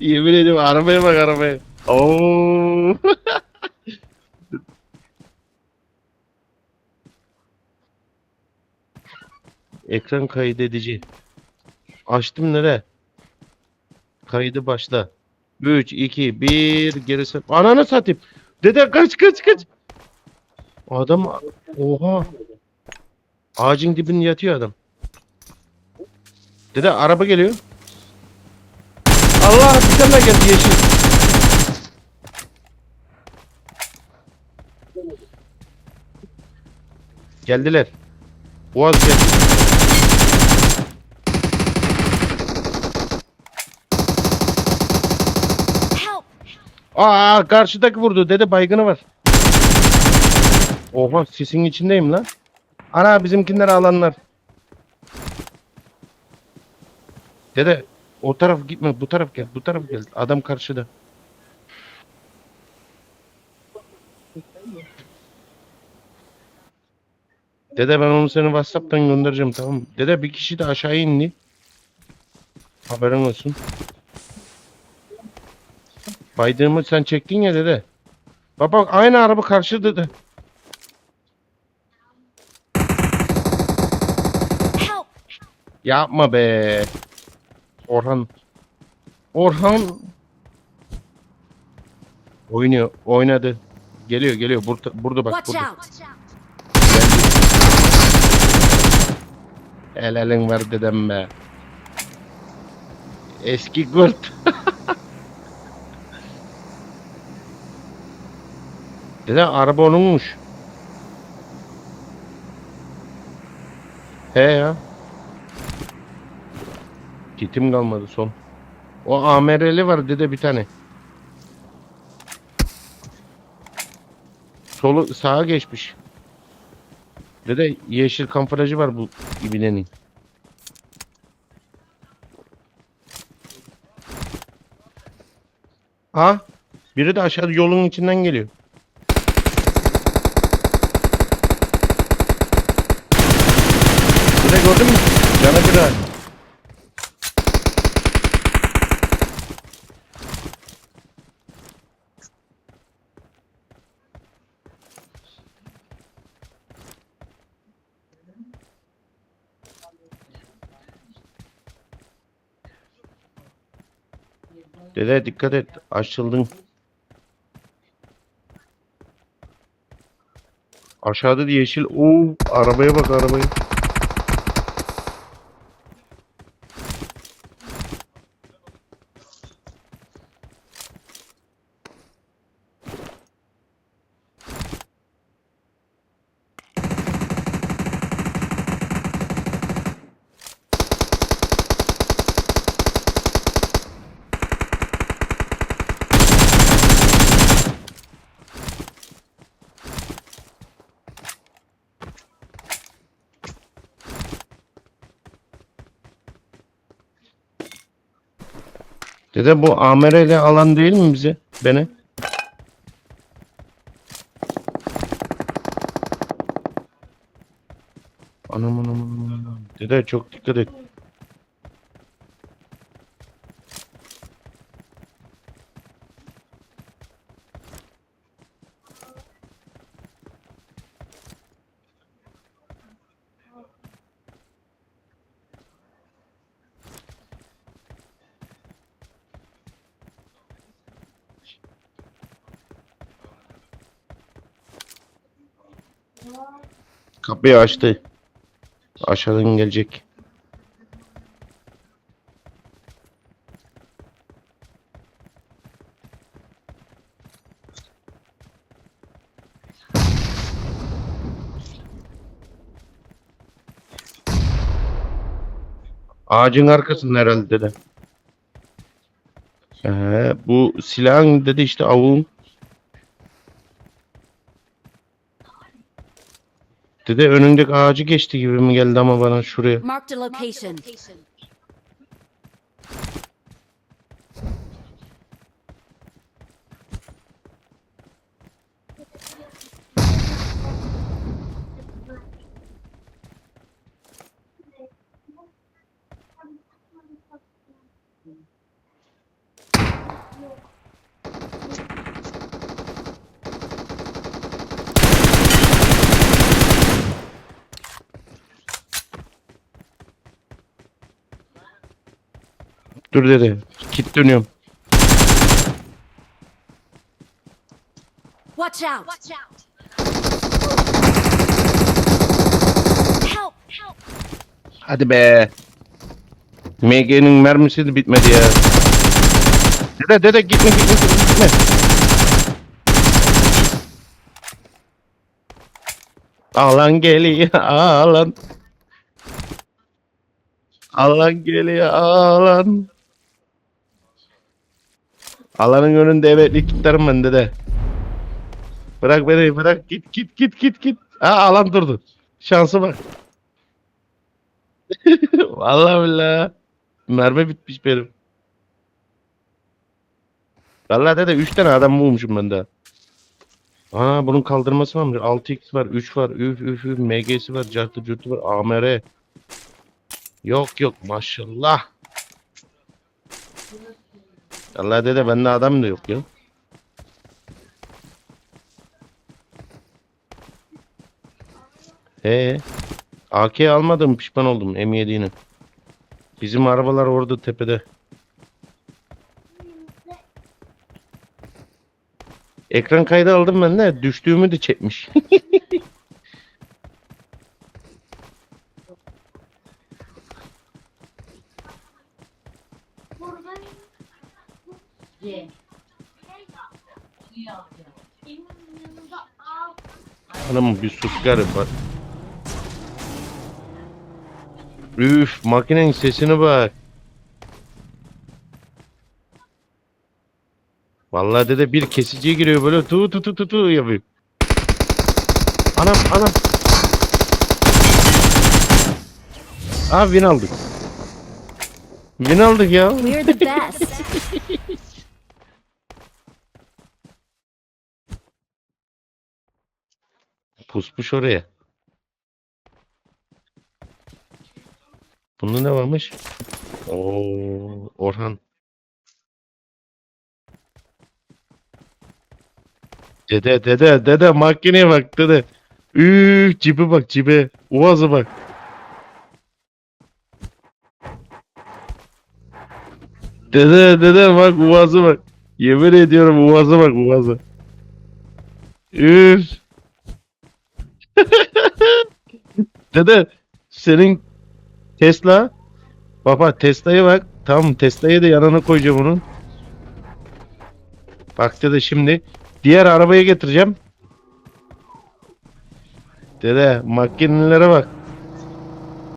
Yemin ediyorum arabaya bak arabaya. Oo. Ekran kaydedici. Açtım nere? Kaydı başla. 3, 2, 1 gerisi. Ananı satayım. Dede kaç kaç kaç. Adam oha. Ağacın dibinde yatıyor adam. Dede araba geliyor. Daha geldi yeşil. Geldiler. Boğaz geldi. Aa karşıdaki vurdu dede baygını var. Oha sesin içindeyim lan. Ana bizimkileri alanlar. Dede o taraf gitme bu taraf gel bu taraf gel. Adam karşıda. Dede ben onu seni Whatsapp'tan göndereceğim tamam mı? Dede bir kişi de aşağı indi. Haberin olsun. Baydığımı sen çektin ya dede. Bak bak aynı araba karşı dede. Yapma be. Orhan. Orhan. Oynuyor. Oynadı. Geliyor geliyor. Burada, burada bak. Watch Burada. out! El elin ver dedem be. Eski kurt. Dede araba onunmuş. He ya. Kitim kalmadı son. O AMR'li var dede bir tane. Solu sağa geçmiş. Dede yeşil kamuflajı var bu ibinenin. Ha? Biri de aşağı yolun içinden geliyor. Dede gördün mü? Canı bir Dede dikkat et. Açıldın. Aşağıda da yeşil. Oo, arabaya bak arabaya. Dede bu AMR'li alan değil mi bize? Beni. Anam anam. anam. Dede çok dikkat et. Kapıyı açtı. Aşağıdan gelecek. Ağacın arkasında herhalde dedi. Ee, bu silahın dedi işte avuğun. Dede önündeki ağacı geçti gibi mi geldi ama bana şuraya. Marked a location. Dur dede. Kit dönüyorum. Watch out! Help! Help! Hadi be. MG'nin mermisi de bitmedi ya. Dede dede gitme gitme gitme. Alan geliyor alan. Alan geliyor alan. Alanın önünde evetlik tutarım ben dede. Bırak beni bırak git git git git git. Aa alan durdu. Şansı bak. Vallahi billahi. Mermi bitmiş benim. Vallahi dede 3 tane adam bulmuşum ben de. Aa bunun kaldırması var mı? 6x var, 3 var, üf üf üf, MG'si var, cartı curtu var, AMR. Yok yok maşallah. Allah dede bende adam da yok ya. He. AK almadım pişman oldum M7'nin. Bizim arabalar orada tepede. Ekran kaydı aldım ben de düştüğümü de çekmiş. Hanım bir sus garip bak. Üf makinenin sesine bak. Vallahi dede bir kesiciye giriyor böyle tu tu tu tu tu yapıyor. Anam anam. Aa win aldık. Win aldık ya. We're the best! Pusmuş oraya. Bunda ne varmış? Oo, Orhan. Dede dede dede makineye bak dede. Üf cibe bak cibe. Uaz'a bak. Dede dede bak Uaz'a bak. Yemin ediyorum Uaz'a bak Uaz'a. Üf. Dede senin Tesla Baba Tesla'ya bak. Tamam Tesla'yı da yanına koyacağım onun. Bak dede şimdi diğer arabaya getireceğim. Dede makinelere bak.